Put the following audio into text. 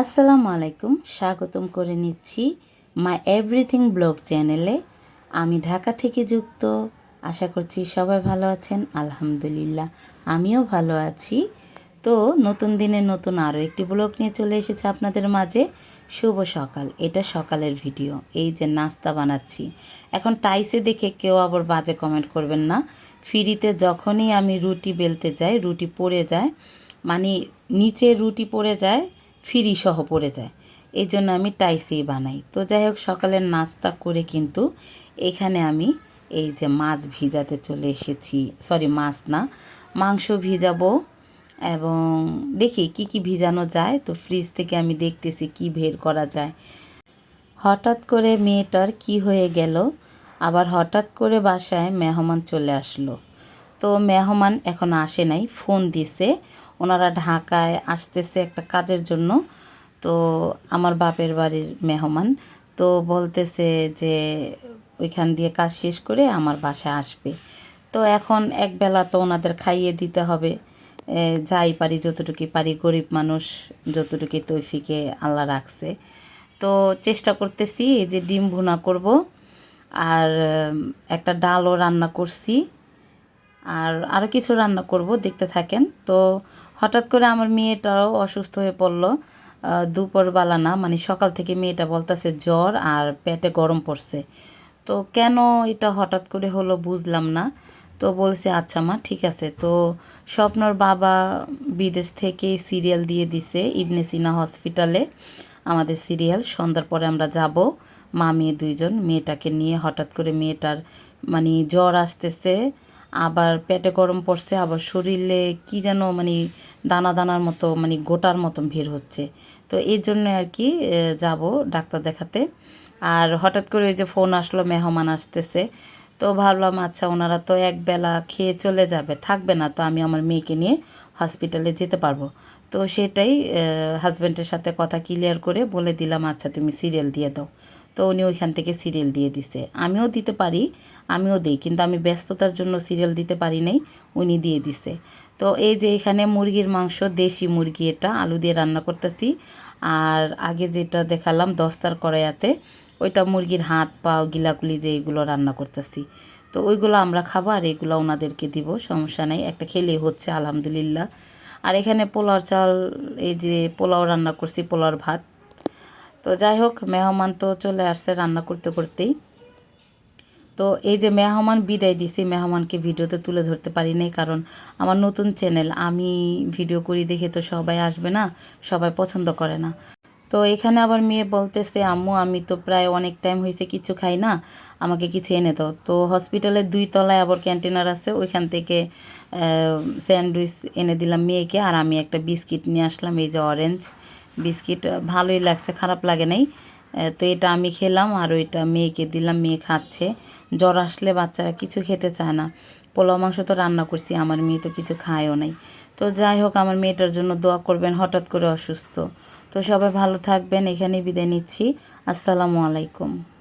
আসসালামু আলাইকুম, স্বাগতম করে নিচ্ছি মাই এভরিথিং ব্লগ চ্যানেলে। আমি ঢাকা থেকে যুক্ত, আশা করছি সবাই ভালো আছেন, আলহামদুলিল্লাহ আমিও ভালো আছি। তো নতুন দিনে নতুন আরও একটি ব্লগ নিয়ে চলে এসেছে আপনাদের মাঝে। শুভ সকাল, এটা সকালের ভিডিও, এই যে নাস্তা বানাচ্ছি। এখন টাইসে দেখে কেউ আবার বাজে কমেন্ট করবেন না। ফ্রিতে যখনই আমি রুটি বেলতে যাই, রুটি পড়ে যায় মানে নিচে রুটি পড়ে যায় ফিরি সহ পড়ে যায়। এই জন্য আমি টাইসেই বানাই। তো যাই হোক, সকালের নাস্তা করে কিন্তু এখানে আমি এই যে মাছ ভিজাতে চলে এসেছি। সরি, মাছ না, মাংস ভিজাবো এবং দেখি কি কি ভিজানো যায়। তো ফ্রিজ থেকে আমি দেখতেছি কি বের করা যায়। হঠাৎ করে মেয়েটার কি হয়ে গেল? আবার হঠাৎ করে বাসায় মেহমান চলে আসলো। তো মেহমান এখন আসে নাই, ফোন দিছে। ওনারা ঢাকায় আসতেছে একটা কাজের জন্য। তো আমার বাপের বাড়ির মেহমান। তো বলতেছে যে ওইখান দিয়ে কাজ শেষ করে আমার বাসায় আসবে। তো এখন একবেলা তো ওনাদের খাইয়ে দিতে হবে। যাই পারি যতটুকু পারি, গরিব মানুষ যতটুকু তৈফিকে আল্লাহ রাখছে। তো চেষ্টা করতেছি এই যে ডিম ভুনা করব। আর একটা ডালও রান্না করছি। আর আরও কিছু রান্না করব, দেখতে থাকেন। তো হঠাৎ করে আমার মেয়েটাও অসুস্থ হয়ে পড়ল। দুপুরবেলা না মানে সকাল থেকে মেয়েটা বলতেছে জ্বর আর পেটে গরম পড়ছে। তো কেন এটা হঠাৎ করে হলো বুঝলাম না। তো বলছে আচ্ছা মা, ঠিক আছে। তো স্বপ্নর বাবা বিদেশ থেকে সিরিয়াল দিয়ে দিছে ইবনে সিনা হসপিটালে, আমাদের সিরিয়াল। সন্ধ্যার পরে আমরা যাব, মা, মেয়ে দুইজন। মেয়েটাকে নিয়ে হঠাৎ করে মেয়েটার মানে জ্বর আসতেছে। আবার পেটে গরম পড়ছে, আবার শরীরে কি যেন মানে দানা দানার মতো মানে গোটার মতন ভিড় হচ্ছে। তো এই জন্য আর কি যাব ডাক্তার দেখাতে। আর হঠাৎ করে ওই যে ফোন আসলো, মেহমান আসতেছে। তো ভাবলাম আচ্ছা ওনারা তো একবেলা খেয়ে চলে যাবে, থাকবে না, তো আমি আমার মেয়েকে নিয়ে হসপিটালে যেতে পারব। তো সেটাই হাজব্যান্ডের সাথে কথা ক্লিয়ার করে বলে দিলাম আচ্ছা তুমি সিরিয়াল দিয়ে দাও। তো উনি ওইখান থেকে সিরিয়াল দিয়ে দিছে। আমিও দিতে পারি, আমিও দিই, কিন্তু আমি ব্যস্ততার জন্য সিরিয়াল দিতে পারি নাই, উনি দিয়ে দিছে। তো এই যে এখানে মুরগির মাংস, দেশি মুরগি এটা, আলু দিয়ে রান্না করতেছি। আর আগে যেটা দেখালাম দস্তার কড়াইয়াতে, ওইটা মুরগির হাত পা গিলাগুলি যে এগুলো রান্না করতেছি। তো ওইগুলো আমরা খাব আর এগুলো ওনাদেরকে দিব, সমস্যা নেই, একটা খেলেই হচ্ছে, আলহামদুলিল্লাহ। আর এখানে পোলাও চাল, এই যে পোলাও রান্না করছি, পোলাওর ভাত। তো যাই হোক মেহমান তো চলে আসছে রান্না করতে করতেই। তো এই যে মেহমান বিদায় দিছি, মেহমানকে ভিডিওতে তুলে ধরতে পারি নাই কারণ আমার নতুন চ্যানেল, আমি ভিডিও করি দেখে তো সবাই আসবে না, সবাই পছন্দ করে না। তো এখানে আবার মেয়ে বলতেছে, আম্মু, আমি তো প্রায় অনেক টাইম হয়েছে কিছু খাই না, আমাকে কিছু এনে দাও। তো হসপিটালের দুই তলায় আবার ক্যান্টিনার আছে, ওইখান থেকে স্যান্ডউইচ এনে দিলাম মেয়েকে, আর আমি একটা বিস্কিট নিয়ে আসলাম, এই যে অরেঞ্জ বিস্কিট ভালোই লাগছে, খারাপ লাগে নাই। তো এটা আমি খেলাম আর ওইটা মেয়েকে দিলাম, মেয়ে খাচ্ছে। জ্বর আসলে বাচ্চারা কিছু খেতে চায় না। পোলাও, মাংস তো রান্না করছি, আমার মেয়ে তো কিছু খায়ও নাই। তো যাই হোক, আমার মেয়েটার জন্য দোয়া করবেন, হঠাৎ করে অসুস্থ। তো সবাই ভালো থাকবেন, এখানেই বিদায় নিচ্ছি। আসসালামু আলাইকুম।